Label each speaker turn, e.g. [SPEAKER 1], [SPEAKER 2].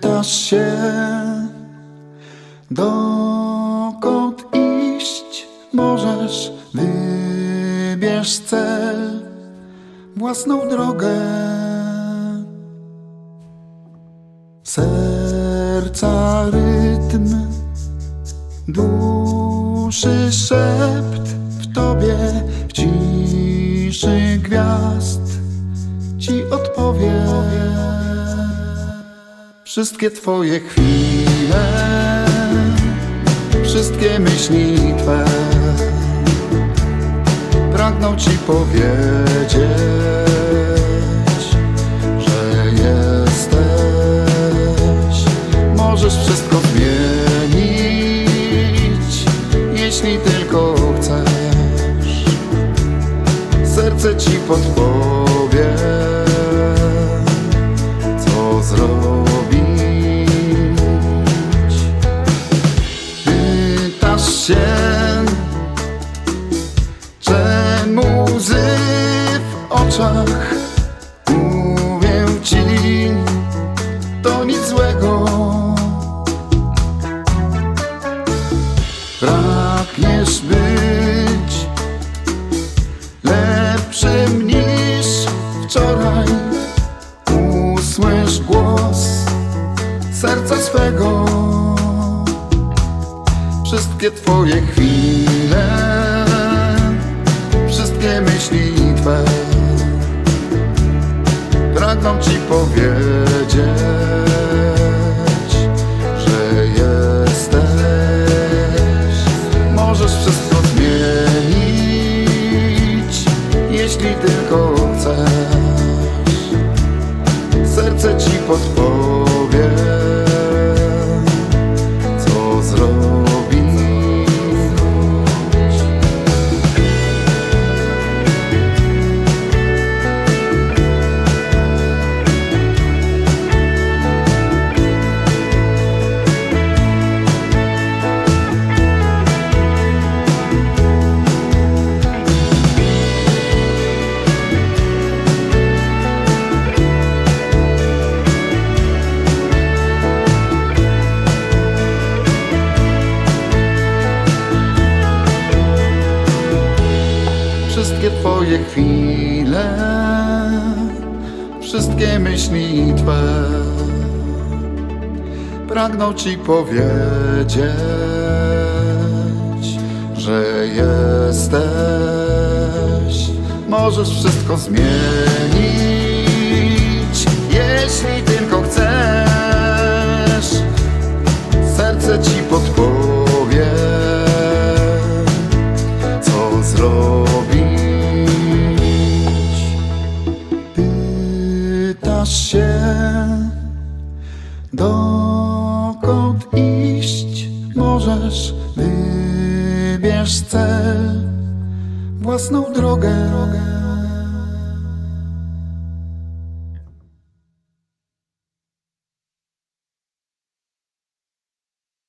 [SPEAKER 1] Pytasz się, dokąd iść możesz, wybierz cel, własną drogę. Serca rytm, duszy szept w tobie, w ciszy gwiazd Wszystkie twoje chwile, wszystkie myśli twe pragną ci powiedzieć, że jesteś. Możesz wszystko zmienić, jeśli tylko chcesz. Serce ci podpowie, Się, czemu łzy w oczach mówię ci, to nic złego. Pragniesz być lepszym niż wczoraj. Usłysz głos serca swego. Wszystkie twoje chwile, wszystkie myśli twe pragną ci powiedzieć, że jesteś. Możesz wszystko zmienić, jeśli tylko chcesz. Serce ci podpowie, twoje chwile, wszystkie myśli twe pragną ci powiedzieć, że jesteś. Możesz wszystko zmienić, jeśli tylko chcesz. Serce ci podpowie Pytasz się, dokąd iść możesz, wybierz cel, własną drogę.